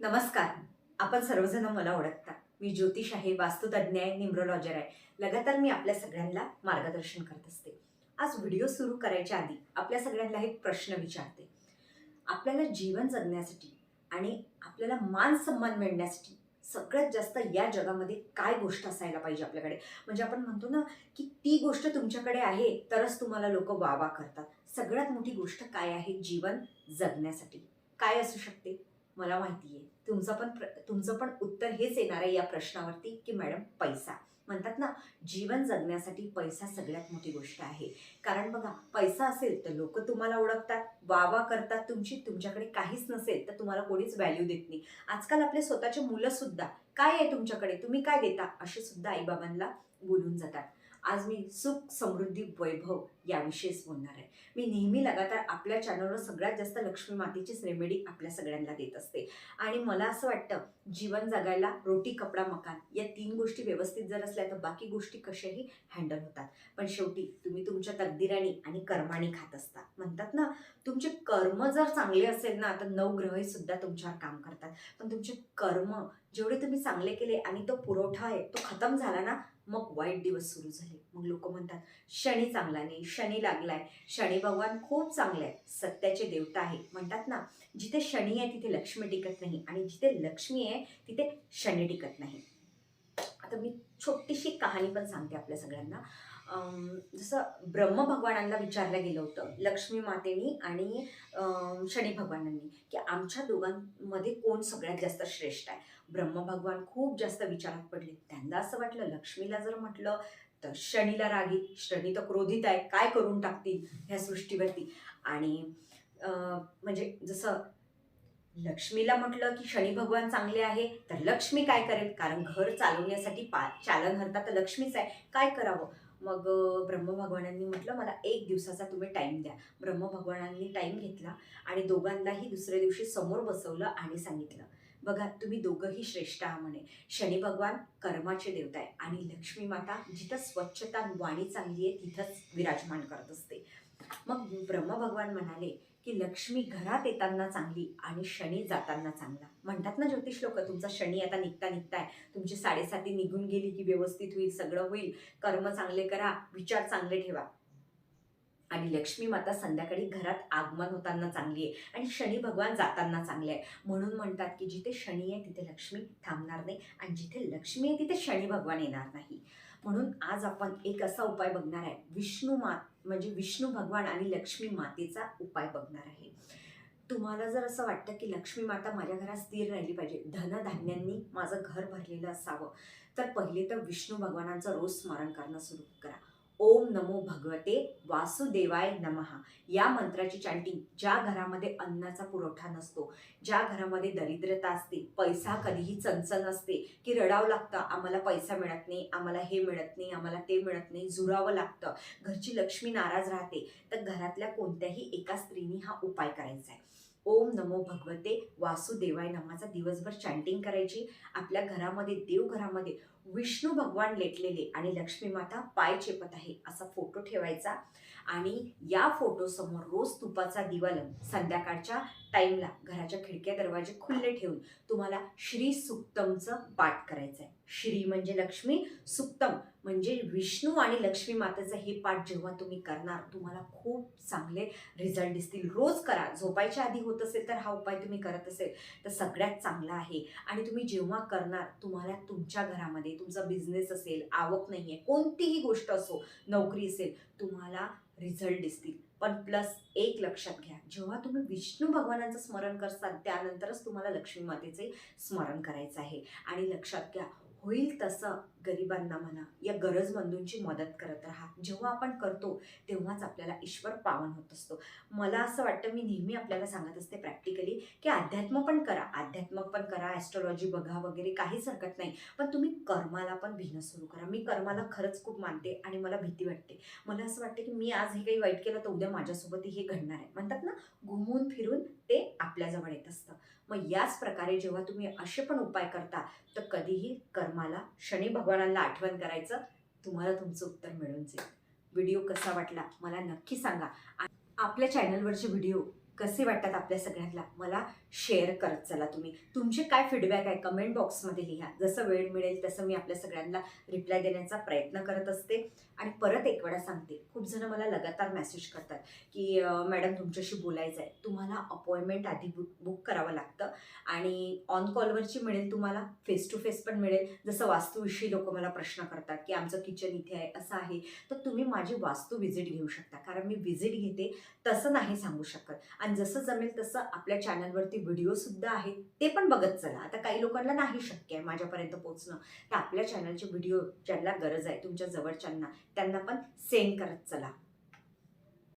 नमस्कार. आपण सर्वजण मला ओळखता. मी ज्योतिष आहे वास्तुतज्ञ आहे न्यूमरोलॉजर आहे. लगातार मी आपल्या सगळ्यांना मार्गदर्शन करत असते. आज व्हिडिओ सुरू करायच्या आधी आपल्या सगळ्यांना एक प्रश्न विचारते. आपल्याला जीवन जगण्यासाठी आणि आपल्याला मान सन्मान मिळण्यासाठी सगळ्यात जास्त या जगामध्ये काय गोष्ट असायला पाहिजे आपल्याकडे? म्हणजे आपण म्हणतो ना की ती गोष्ट तुमच्याकडे आहे तरच तुम्हाला लोक वावा करतात. सगळ्यात मोठी गोष्ट काय आहे? जीवन जगण्यासाठी. काय असू शकते? मला माहिती आहे तुमचं पण प्र तुमचं पण उत्तर हेच येणार आहे या प्रश्नावरती की मॅडम पैसा. म्हणतात ना जीवन जगण्यासाठी पैसा सगळ्यात मोठी गोष्ट आहे. कारण बघा पैसा असेल तर लोक तुम्हाला ओळखतात वावा करतात तुमची तुमच्याकडे काहीच नसेल तर तुम्हाला कोणीच व्हॅल्यू देत नाही. आजकाल आपले स्वतःचे मुलंसुद्धा काय आहे तुमच्याकडे? तुम्ही काय देता? असे सुद्धा आईबाबांना बोलून जातात. आज मी सुख समृद्धी वैभव याविषयीच बोलणार आहे. मी नेहमी लगातार आपल्या चॅनलवर सगळ्यात जास्त लक्ष्मी मातेचीच रेमेडी आपल्या सगळ्यांना देत असते. आणि मला असं वाटतं जीवन जगायला रोटी कपडा मकान या तीन गोष्टी व्यवस्थित जर असल्या तर बाकी गोष्टी कशाही हँडल होतात. पण शेवटी तुम्ही तुमच्या तकदिराने आणि कर्माने खात असता. म्हणतात ना तुमचे कर्म जर चांगले असेल ना तर नवग्रहही सुद्धा तुमच्यावर काम करतात. पण तुमचे कर्म जेवढे तुम्ही चांगले केले आणि तो पुरवठा आहे तो खतम झाला ना मग वाईट दिवस सुरू झाले. मग लोक म्हणतात शनी चांगला नाही शनी लागलाय. शनी भगवान खूप चांगला आहे सत्याचे देवता आहे म्हणतात ना जिथे शनी आहे तिथे लक्ष्मी टिकत नाही. आणि जिथे लक्ष्मी आहे तिथे शनी टिकत नाही. आता मी छोटीशी कहाणी पण सांगते आपल्या सगळ्यांना. जसं ब्रह्म भगवानांना विचारलं गेलं होतं लक्ष्मी मातेनी आणि शनी भगवानांनी की आमच्या दोघांमध्ये कोण सगळ्यात जास्त श्रेष्ठ आहे? ब्रह्म भगवान खूप जास्त विचारात पडले. त्यांना असं वाटलं लक्ष्मीला जर म्हटलं तर शनीला रागी शनी तर क्रोधित आहे. काय करून टाकतील ह्या सृष्टीवरती? आणि म्हणजे जसं लक्ष्मीला म्हटलं की शनी भगवान चांगले आहे तर लक्ष्मी काय करेल? कारण घर चालवण्यासाठी पा चालन हरता तर लक्ष्मीच आहे. काय करावं? मग ब्रह्मभगवानांनी म्हटलं मला एक दिवसाचा तुम्ही टाईम द्या. ब्रह्मभगवानांनी टाईम घेतला आणि दोघांनाही दुसऱ्या दिवशी समोर बसवलं आणि सांगितलं. बघा तुम्ही दोघंही श्रेष्ठ आहात म्हणे. शनी भगवान कर्माचे देवता आहे आणि लक्ष्मी माता जिथं स्वच्छता वाणी चांगली आहे तिथंच विराजमान करत असते. मग ब्रह्म भगवान म्हणाले की लक्ष्मी घरात येताना चांगली आणि शनी जाताना चांगला. म्हणतात ना ज्योतिष लोक तुमचा शनी आता निघता निघताय. तुमची साडेसाती निघून गेली की व्यवस्थित होईल सगळं होईल. कर्म चांगले करा विचार चांगले ठेवा. आणि लक्ष्मी माता संध्याकाळी घरात आगमन होताना चांगली आहे आणि शनी भगवान जाताना चांगले आहे. म्हणून म्हणतात की जिथे शनी आहे तिथे लक्ष्मी थांबणार नाही आणि जिथे लक्ष्मी आहे तिथे शनी भगवान येणार नाही. म्हणून आज आपण एक असा उपाय बघणार आहे. विष्णू मात म्हणजे विष्णू भगवान आणि लक्ष्मी मातेचा उपाय बघणार आहे. तुम्हाला जर असं वाटतं की लक्ष्मी माता माझ्या घरात स्थिर राहिली पाहिजे धनधान्यांनी माझं घर भरलेलं असावं तर पहिले तर विष्णू भगवानांचं रोज स्मरण करणं सुरू करा. ओम नमो भगवते वासुदेवाय नमहा या मंत्राची चॅन्टिंग ज्या घरामध्ये अन्नाचा पुरवठा नसतो ज्या घरामध्ये दरिद्रता असते पैसा कधीही चणचण असते की रडावं लागतं आम्हाला पैसा मिळत नाही आम्हाला हे मिळत नाही आम्हाला ते मिळत नाही झुरावं लागतं घरची लक्ष्मी नाराज राहते तर घरातल्या कोणत्याही एका स्त्रीने हा उपाय करायचा आहे. ओम नमो भगवते. वासुदेवाय नमाचा दिवसभर चॅन्टिंग करायची. आपल्या घरामध्ये देवघरामध्ये विष्णू भगवान लेटलेले आणि लक्ष्मी माता पाय चेपत आहे असा फोटो ठेवायचा. आणि या फोटोसमोर रोज तुपाचा दिवा लावून संध्याकाळच्या टाईमला घराच्या खिडक्या दरवाजे खुल्ले ठेवून तुम्हाला श्री सुक्तमचं पाठ करायचं आहे श्री म्हणजे लक्ष्मी सुक्तम म्हणजे विष्णू आणि लक्ष्मी मातेचं हे पाठ जेव्हा तुम्ही करणार तुम्हाला खूप चांगले रिझल्ट दिसतील. रोज करा. झोपायच्या आधी होत असेल तर हा उपाय तुम्ही करत असेल तर सगळ्यात चांगला आहे. आणि तुम्ही जेव्हा करणार तुम्हाला तुमच्या घरामध्ये तुमचा बिझनेस असेल आवक नाही आहे कोणतीही गोष्ट असो नोकरी असेल तुम्हाला रिझल्ट दिसतील. पण प्लस एक लक्षात घ्या जेव्हा तुम्ही विष्णू भगवानाचं स्मरण करसाल त्यानंतरच तुम्हाला लक्ष्मी मातेचे स्मरण करायचं आहे. आणि लक्षात घ्या होईल तसं गरिबांना म्हणा या गरजबंधूंची मदत करत राहा. जेव्हा आपण करतो तेव्हाच आपल्याला ईश्वर पावन होत असतो. मला असं वाटतं मी नेहमी आपल्याला सांगत असते प्रॅक्टिकली की अध्यात्म पण करा. अध्यात्म पण करा ॲस्ट्रॉलॉजी बघा वगैरे काहीच हरकत नाही. पण तुम्ही कर्माला पण भिणं सुरू करा. मी कर्माला खरंच खूप मानते आणि मला भीती वाटते. मला असं वाटतं की मी आज हे काही वाईट केलं तर उद्या माझ्यासोबतही हे घडणार आहे. म्हणतात ना घुमून फिरून ते आपल्याजवळ येत असतं. मग याच प्रकारे जेव्हा तुम्ही असे पण उपाय करता तर कधीही कर कर्माला शनी भगवानांना आठवण करायचं तुम्हाला तुमचं उत्तर मिळून जाईल. व्हिडिओ कसा वाटला मला नक्की सांगा. आपल्या चॅनलवरचे व्हिडिओ कसे वाटतात आपल्या सगळ्यांना? मला शेअर करत चला तुम्ही. तुमचे काय फीडबॅक आहे? कमेंट बॉक्समध्ये लिहा. जसं वेळ मिळेल तसं मी आपल्या सगळ्यांना रिप्लाय देण्याचा प्रयत्न करत असते. आणि परत एक वेळा सांगते. खूप जण मला लगातार मेसेज करतात की मॅडम तुमच्याशी बोलायचं आहे. तुम्हाला अपॉइंटमेंट आधी बुक बुक करावं लागतं. आणि ऑन कॉलवरची मिळेल तुम्हाला. फेस टू फेस पण मिळेल. जसं वास्तूविषयी लोक मला प्रश्न करतात की आमचं किचन इथे आहे असं आहे. तर तुम्ही माझी वास्तू व्हिजिट घेऊ शकता. कारण मी व्हिजिट घेते तसं नाही सांगू शकत. आणि जसं जमेल तसं आपल्या चॅनलवरती व्हिडिओसुद्धा आहेत. ते पण बघत चला. आता काही लोकांना नाही शक्य आहे माझ्यापर्यंत पोहोचणं. तर आपल्या चॅनलचे व्हिडिओ ज्यांना गरज आहे तुमच्या जवळच्यांना त्यांना पण सेंड करत चला.